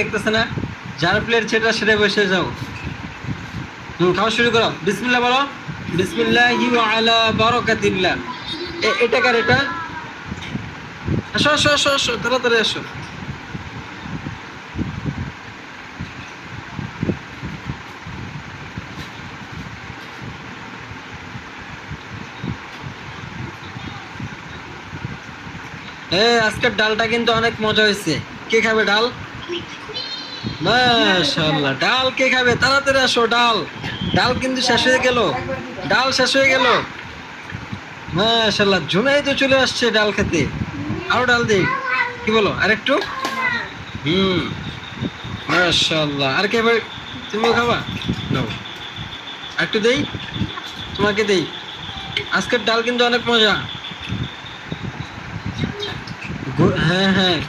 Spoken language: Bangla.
দেখতেছে না? যার প্লেট সেটা সেটা বসে যাও। খাওয়া শুরু করো। বিসমিল্লাহ বলো। আলা এটা কার এটা? আসো আসো আসো আসো, তাড়াতাড়ি আসো। এ, আজকের ডালটা কিন্তু অনেক মজা হয়েছে। কে খাবে ডাল? মাশাআল্লাহ, ডাল কে খাবে? তাড়াতাড়ি আসো, ডাল। ডাল কিন্তু শেষ হয়ে গেল। ডাল শেষ হয়ে গেল। মাশাআল্লাহ জুনাই তো চলে আসছে ডাল খেতে। আরও ডাল দিই। কি বলো? আরেকটু? হুম। মাশাআল্লাহ, আর কে ভাই? তুমিও খাবা? নাও। একটু দেই? তোমাকে দেই। আজকের ডাল কিন্তু অনেক মজা। হ্যাঁ হ্যাঁ।